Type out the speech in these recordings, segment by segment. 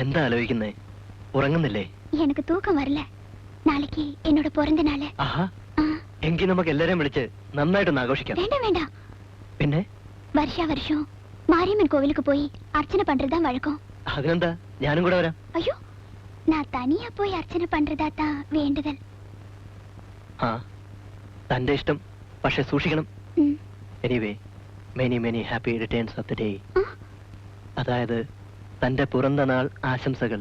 എന്താ ആലോചിക്കുന്നേ? ഉറങ്ങുന്നില്ലേ? എനിക്ക് തൂക്കം വരില്ല. നാളേക്ക് എന്നോട് പൊറന്ത നാൾ. എങ്കിൽ നമുക്ക് എല്ലാരെയും വിളിച്ച് നന്നായിട്ടൊന്ന് ആഘോഷിക്കാം. വേണ്ട വേണ്ട. പിന്നെ? വർഷ വർഷം മാരിയമ്മൻ കോവിലുക്ക് പോയി അർച്ചന പണ്ടതാ വഴക്കം? അതിനെന്താ? ഞാനും കൂടെ വരാം. അയ്യോ ഞാൻ തനിയാ പോയി അർച്ചന പണ്ടതാത്താ വേണ്ടതൽ. ആ തന്റെ ഇഷ്ടം. പക്ഷെ സൂക്ഷിക്കണം. Anyway many many happy returns of the day അതായത് തന്റെ പുറന്തനാൾ ആശംസകൾ.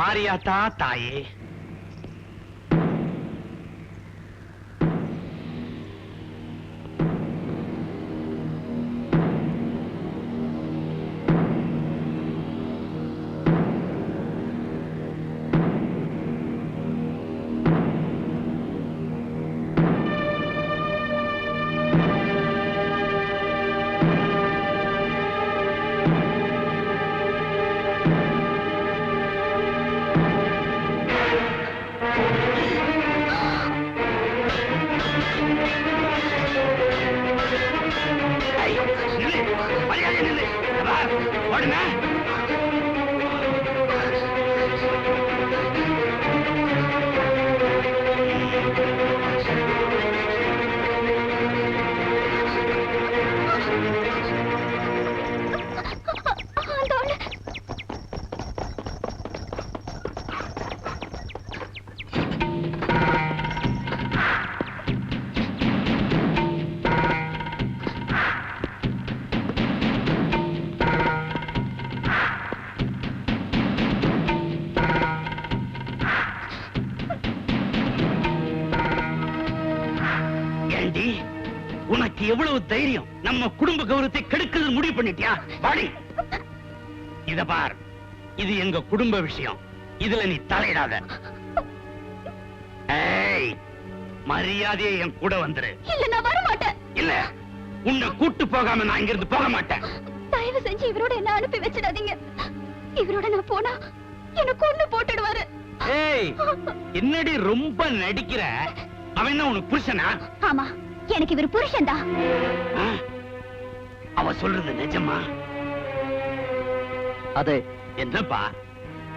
மாரியாத்தா தாயே. ஓடுங்க. ஏண்டி உனக்கு எவ்வளவு தைரியம்? நம்ம குடும்ப கௌரவத்தை கெடுக்கிறது முடிவு பண்ணிட்டியா? வாடி. இத பார். இது எங்க குடும்ப விஷயம். இதுல நீ தலையிடாத. மரியாதையை என் கூட வந்துரு. இல்ல நான் வர மாட்டேன் இல்ல உன்னை கூட்டு போகாம நான் இங்கிருந்து போக மாட்டேன். தயவு செஞ்சு இவரோட என்ன அனுப்பி வச்சிடாதீங்க. இவரோட நான் போனா என்ன கொண்டு போட்டுடுவாரு. ஏய் என்னடி ரொம்ப நடிக்கிற? அவன் உனக்கு புருஷனா? ஆமா எனக்கு இவர் புருஷன் அவ சொல்றது நிஜமா? அது என்னப்பா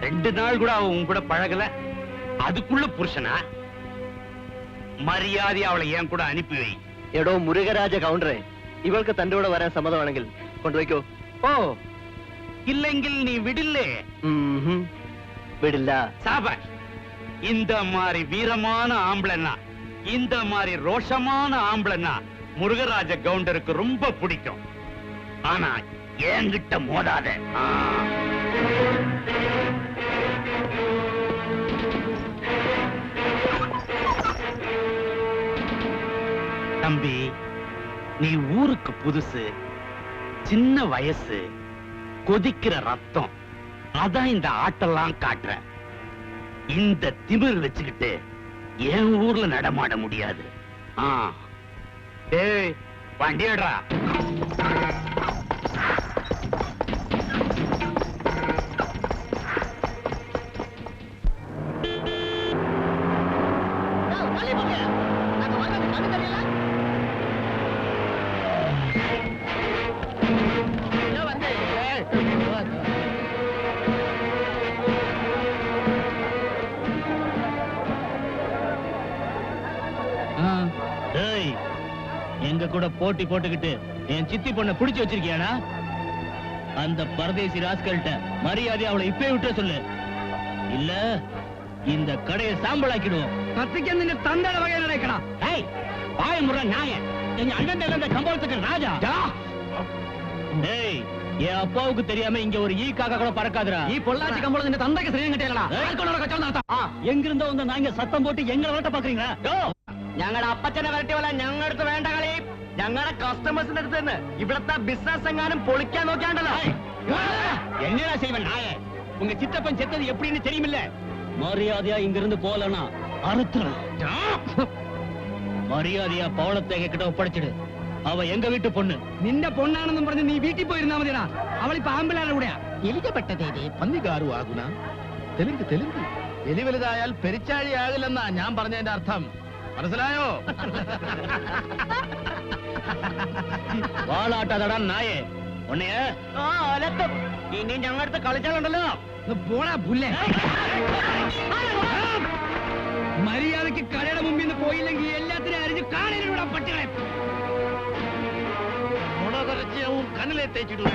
ரெண்டு நாள் கூட அவ கூட பழகல அதுக்குள்ள புருஷனா? மரியாதை அவளை ஏன் கூட அனுப்பி வை. எடோ முருகராஜ கவுண்டரே இவளுக்கு தண்டோட வர சம்மதம் வேணுங்கில் கொண்டு வைக்கோ. ஓ இல்லைங்கில் நீ விடில்லே? விடில்லா? சாபாஷ் இந்த மாதிரி வீரமான ஆம்பளைன்னா இந்த மாதிரி ரோஷமான ஆம்பளைன்னா முருகராஜ கவுண்டருக்கு ரொம்ப பிடிக்கும். ஆனா என்கிட்ட மோதாத. தம்பி நீ ஊருக்கு புதுசு சின்ன வயசு கொதிக்கிற ரத்தம். அதான் இந்த ஆட்டெல்லாம் காட்டுற இந்த திமிர் வச்சுக்கிட்டு என் ஊர்ல நடமாட முடியாது. ஆ. ஏய் வண்டியடா டேய் எங்க கூட போட்டி போட்டுக்கிட்டு என் சித்தி பொண்ண புடிச்சு வச்சிருக்கியானா அந்த பரதேசி ராஸ்கல்கிட்ட மரியாதை அவளை இப்பே விட்டு சொல்லு. இல்ல இந்த கடையை சாம்பலாக்கிடுவோம். கத்திக்க நின்று தந்தட வகை நடக்கடா டேய் வாய நாய. எங்க அண்ணன் நடந்த ராஜா. டேய் என் அப்பாவுக்கு தெரியாம இங்க ஒரு ஈ காக்கா கூட பறக்காதுடா. நீ பொள்ளாச்சி கம்பளம் இந்த தந்தைக்கு சரியா கட்டியலடா எங்கிருந்தோ வந்து நாங்க சத்தம் போட்டு எங்களை விரட்ட பாக்குறீங்களா? ഞങ്ങളുടെ അപ്പച്ചനെ വരട്ടി പോലെ ഞങ്ങളുടെ അടുത്ത് വേണ്ട കളി. ഞങ്ങളുടെ കസ്റ്റമേഴ്സിന്റെ അടുത്ത് നിന്ന് ഇവിടത്തെ ബിസിനസ് എങ്ങാനും പൊളിക്കാൻ നോക്കിയാണ്ടല്ലോ. என்னடா செய்வன் ഉങ്ങ ചിത്തപ്പൻ சித்தப்பன் செத்தது எப்படின்னு தெரியுமில்ல மரியாதையா இங்கிருந்து മറിയാതെയാ പോളത്തേക്ക് മര്യാദയാ കിട്ട ഒപ്പടച്ചിട്. അവ എന്റെ വീട്ടു പൊണ്ണ് നിന്റെ പൊണ്ണാണെന്നും പറഞ്ഞ് നീ വീട്ടിൽ പോയിരുന്നാ മതിടാ അവളിപ്പോ ആമ്പിളാരുടെ കൂടെയാ. എലിജപ്പെട്ടതേതേ പന്നികാറു ആകുന തെലുങ്ക് തെലുങ്ക്. എലി വലുതായാൽ പെരിച്ചാഴി ആകില്ലെന്നാ ഞാൻ പറഞ്ഞതിന്റെ അർത്ഥം. മനസ്സിലായോ വാളാട്ടാതടാ നായേ ഉണ്ണയെ ഇനി ഞങ്ങളടുത്ത് കളിച്ചാലുണ്ടല്ലോ ഒന്ന് പോടാ പുല്ലേ മര്യാദക്ക് കടയുടെ മുമ്പിൽ നിന്ന് പോയില്ലെങ്കിൽ എല്ലാത്തിനും അരിഞ്ഞ് കാണാനിലൂടെ പട്ടികളെ ഗുണതരജ്യവും കണ്ണിലെ തേച്ചിടുക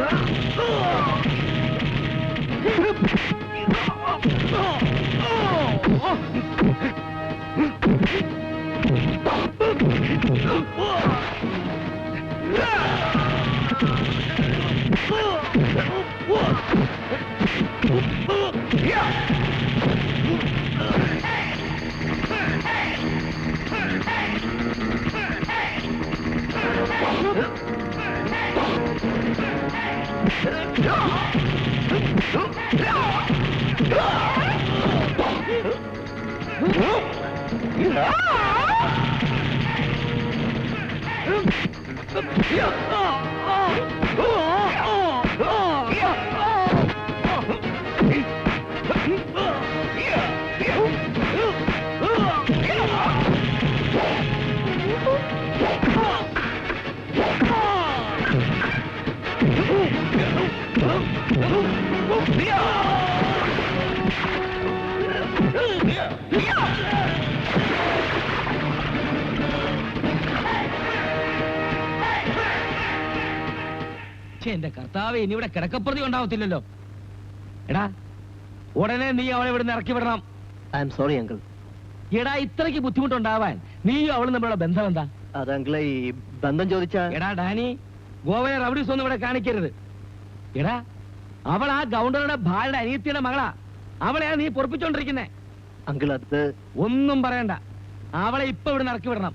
Ха-ха! എന്റെ കർത്താവ് ഇനി ഇവിടെ കിടക്കപ്രതി ഉണ്ടാവത്തില്ലല്ലോ. എടാ ഉടനെ നീ അവളെ ഇവിടെ ഇറക്കി വിടണം. ഐ എം സോറി അങ്കിൾ എടാ ഇത്രയ്ക്ക് ബുദ്ധിമുട്ടുണ്ടാവാൻ നീയും അവളും തമ്മിലുള്ള ബന്ധം എന്താ? അത് അങ്കിളെ ഈ ബന്ധം ചോദിച്ചാ എടാ ഡാനി ഗോവയെ റബഡീസ് ഒന്നും ഇവിടെ കാണിക്കരുത്. എടാ അവൾ ആ ഗൗണ്ടറുടെ ഭാര്യയുടെ അനിയത്തിയുടെ മകളാ. അവളെയാ നീ പൊറപ്പിച്ചോണ്ടിരിക്കുന്നേ. അങ്കിൾ അത് ഒന്നും പറയണ്ട. അവളെ ഇപ്പൊ ഇവിടെ ഇറക്കി വിടണം.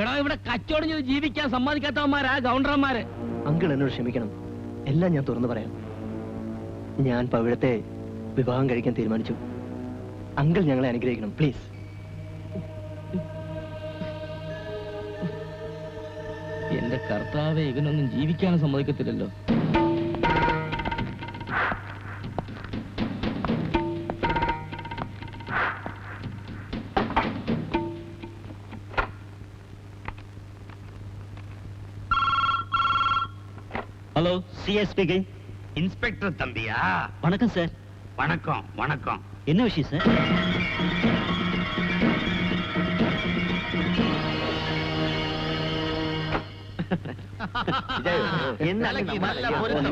എടാ ഇവിടെ കച്ചവടം ചെയ്ത് ജീവിക്കാൻ സമ്മതിക്കാത്തവന്മാരാ ഗൗണ്ടർമാര് അങ്കിൾ എന്നോട് ക്ഷമിക്കണം. എല്ലാം ഞാൻ തുറന്നു പറയാം. ഞാൻ പവിഴത്തെ വിവാഹം കഴിക്കാൻ തീരുമാനിച്ചു. അങ്കിൾ ഞങ്ങളെ അനുഗ്രഹിക്കണം പ്ലീസ്. എന്റെ കർത്താവെ ഇവനൊന്നും ജീവിക്കാനും സമ്മതിക്കത്തില്ലല്ലോ. ஹலோ சிஎஸ் ஸ்பீக்கிங் இன்ஸ்பெக்டர் தம்பியா வணக்கம் சார் வணக்கம் வணக்கம் என்ன விஷயம் சார் തലയ്ക്ക് നല്ല പൊരുത്തം.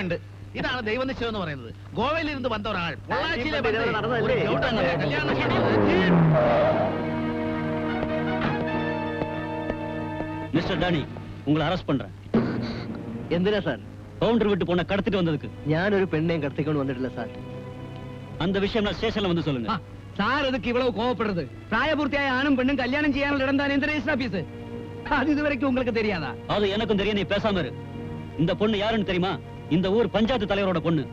ഉണ്ട് ഇതാണ് ദൈവനിശ്ചയം എന്ന് പറയുന്നത് ഗോവയിൽ ഇരുന്ന് വന്ന ഒരാൾ പൊള്ളാച്ചിയിലെ ഈ ബന്ധം ബന്ധം നടന്നതല്ലേ? ഒരു ഗൗഡ അങ്ങനെ കല്യാണം ചെയ്തത്. மிஸ்டர் டானி உங்களை அரெஸ்ட் பண்றேன் എന്തിനാ സാർ കൗണ്ടർ വിട്ട് പോണ കടത്തിട്ട് വന്നതുക്ക് ഞാനൊരു പെണ്ണേം കടത്തിക്കൊണ്ട് വന്നിട്ടില്ല സാർ അന്ത വിഷയം നാ സ്റ്റേഷനിൽ വന്ന് சொல்லுங்க സാർ അതൊക്കെ ഇവളവ് കോവപ്പെടുന്നത് പ്രായപൂർത്തിയായ ആണും പെണ്ണും കല്യാണം ചെയ്യാനുള്ള ഇടം തന്നെ എന്ത് രജിസ്റ്റർ ഓഫീസ് അത് ഇതുവരെയ്ക്കും உங்களுக்கு தெரியாதா அது எனக்கும் தெரியும் நீ பேசாம இரு இந்த பொண்ணு யாருன்னு தெரியுமா இந்த ஊர் പഞ്ചായത്ത് തലവരോട് പൊണ്ണ്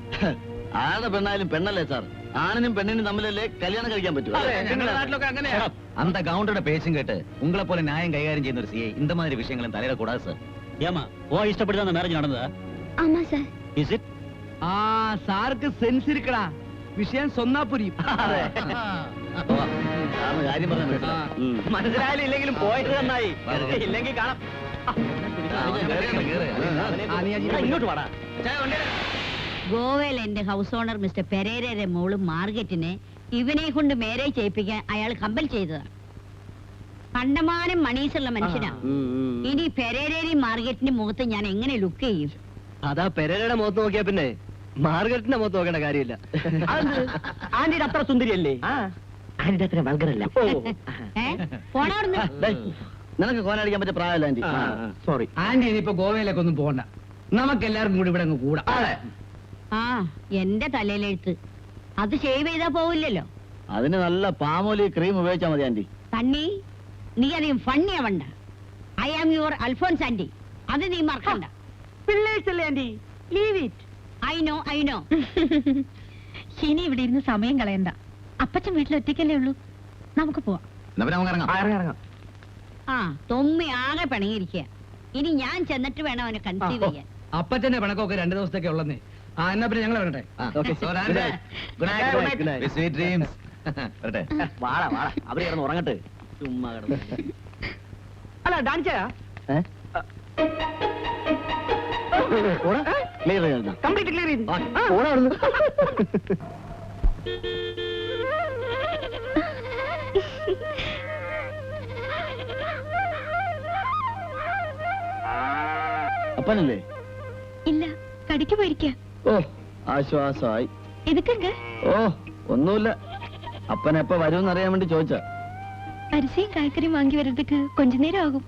ആരുടെ പെണ്ണായാലും പെണ്ണല്ലേ സാർ ആണിനും പെണ്ണിനും തമ്മിലല്ലേ കല്യാണം കഴിക്കാൻ പറ്റുമോ അന്ത ഗൗണ്ടറുടെ പേശും കേട്ട് ഉങ്ങളെ പോലെ ന്യായം കൈകാര്യം ചെയ്യുന്ന ഒരു സിയെ ഇന്ന മാതിരി വിഷയങ്ങളും തലയുടെ കൂടാതെ സാർ ஏமா ஓ இஷ்டப்படி தான் அந்த மேரேஜ் நடந்ததா ஆமா சார் இஸ் இட் ആ സാർക്ക് സെൻസ് ഇരിക്കടാ വിഷയം സൊന്നാ പുരിയും സാറിന് കാര്യം പറഞ്ഞാൽ മനസ്സിലാവും. മനസ്സിലായാലും ഇല്ലെങ്കിലും പോയത് നന്നായി ഇല്ലെങ്കിൽ കാണാം ആ, കേറ്, കേറ്. ആ, നീ ആ ജീപ്പ് ഇങ്ങോട്ട് വാടാ ഗോവയിൽ എന്റെ ഹൗസ് ഓണർ മിസ്റ്റർ പെരേരയുടെ മോള് മാർഗറ്റിനെ ഇവനെ കൊണ്ട് മേരെ ചെയ്യിപ്പിക്കാൻ അയാൾ കമ്പൽ ചെയ്തതാണ് കണ്ടമാനം മണീസുള്ള മനുഷ്യനാ. ഇനി പെരേരേരി മാർഗറ്റിന്റെ മുഖത്ത് ഞാൻ എങ്ങനെ ലുക്ക് ചെയ്യും? അതാ പെരേരയുടെ മുഖത്ത് നോക്കിയാ പിന്നെ മാർഗരറ്റിന്റെ മുഖത്ത് നോക്കേണ്ട കാര്യമില്ല. ആന്റിയുടെ അത്ര സുന്ദരിയല്ലേ? ആന്റിയുടെ അത്ര വൾഗറല്ല നിനക്ക് കോനടിക്കാൻ പറ്റിയ പ്രായമല്ല ആന്റി. സോറി ആന്റി ഇനിയിപ്പോ ഗോവയിലേക്ക് ഒന്നും പോകണ്ട നമുക്ക് എല്ലാവർക്കും കൂടി. ഇവിടെ അങ്ങ് കൂടാ ആ എന്റെ തലയിലെഴുത്ത് അത് ഷേവ് ചെയ്താ പോവില്ലല്ലോ. അതിന് നല്ല പാമോലി ക്രീം ഉപയോഗിച്ചാ മതി ആന്റി. തണ്ണി? നീ അധികം ഫണ്ണി ആവണ്ട. I am your Alphonse aunty അത് നീ മറക്കണ്ട. പിള്ളേഴ്സല്ലേ aunty leave it I know I know ഇനി ഇവിടെ ഇരുന്ന് സമയം കളയണ്ട. അപ്പച്ചൻ വീട്ടിൽ ഒറ്റയ്ക്കല്ലേ ഉള്ളൂ. നമുക്ക് പോവാം. ആ തൊമ്മി ആകെ പിണങ്ങിയിരിക്കുക ഇനി ഞാൻ ചെന്നിട്ട് വേണം അവനെ കൺസീവ് ചെയ്യാൻ. അപ്പച്ചന്റെ പിണക്കൊക്കെ രണ്ടു ദിവസത്തേക്ക് ഉള്ളന്നേ. ആ എന്നാ പിന്നെ ഞങ്ങൾ വരട്ടെ. വരട്ടെ. വാള വാള അവർ കിടന്ന് ഉറങ്ങട്ടെ. ചുമ്മാ കിടന്ന്. അല്ല ഡാൻസയാ ക്ലിയർ ചെയ്താ കംപ്ലീറ്റ് ക്ലിയർ ചെയ്തു. അപ്പനല്ലേ? ഇല്ല കടിക്ക് പോയിരിക്ക. ഓ ആശ്വാസമായി. എതുക്കങ്ക ഓ ഒന്നുമില്ല. അപ്പനെപ്പ വരും വരുമെന്ന് അറിയാൻ വേണ്ടി ചോദിച്ചാ. അരിസയും കായ്ക്കറിയും വാങ്ങി വരുന്നതൊക്കെ കൊഞ്ചു നേരം ആകും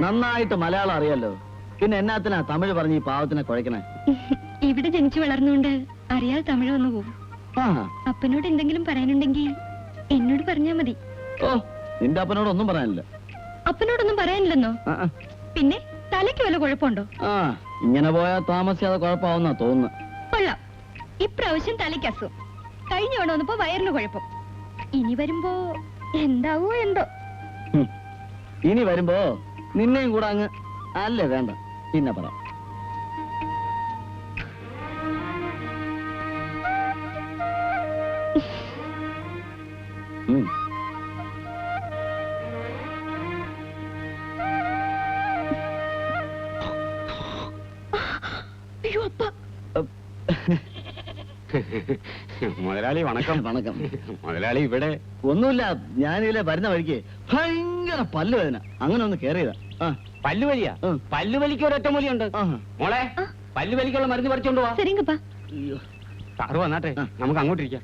നന്നായിട്ട് മലയാളം അറിയാലോ. പിന്നെ എന്നാത്തിനാ തമിഴ് പറഞ്ഞ് ഈ പാവത്തിനെ കുഴക്കണേ ഇവിടെ ജനിച്ചു വളർന്നുകൊണ്ട് അറിയാതെ തമിഴ് വന്നു പോകും ആ അപ്പനോട് എന്തെങ്കിലും പറയാനുണ്ടെങ്കിൽ എന്നോട് പറഞ്ഞാ മതി. ഓ നിന്റെ അപ്പനോട് ഒന്നും പറയാനില്ല. അപ്പനോടൊന്നും പറയാനില്ലെന്നോ? ആ, ആ. പിന്നെ തലയ്ക്ക് വല്ല കുഴപ്പമുണ്ടോ? ആ ഇങ്ങനെ പോയാ താമസിയാതെ കുഴപ്പമാവുന്നാ തോന്നുന്നു. കൊള്ളാം. ഇപ്രാവശ്യം തലയ്ക്ക് അസുഖം. കഴിഞ്ഞ തവണ വന്നപ്പോ വയറിന് കുഴപ്പം. ഇനി വരുമ്പോ എന്താവോ എന്തോ. ഇനി വരുമ്പോ നിന്നെയും കൂടെ അങ്ങ് അല്ലേ വേണ്ട. പിന്നെ പറ ഉം. അയ്യോ അപ്പ. മുതലാളി വണക്കം. വണക്കം. മുതലാളി ഇവിടെ. ഒന്നുമില്ല ഞാനിതിലെ വരുന്ന വഴിക്ക് ഭയങ്കര പല്ലുവേദന. അങ്ങനെ ഒന്ന് കേറിയതാ. പല്ലുവലിയാ പല്ലുവലിക്ക് ഒരു ഒറ്റമൂലിയുണ്ട്. മോളെ പല്ലുവലിക്കുള്ള മരുന്ന് പറിച്ചോണ്ടുവാ പോവാ. സാറ് വന്നാട്ടെ നമുക്ക് അങ്ങോട്ടിരിക്കാം.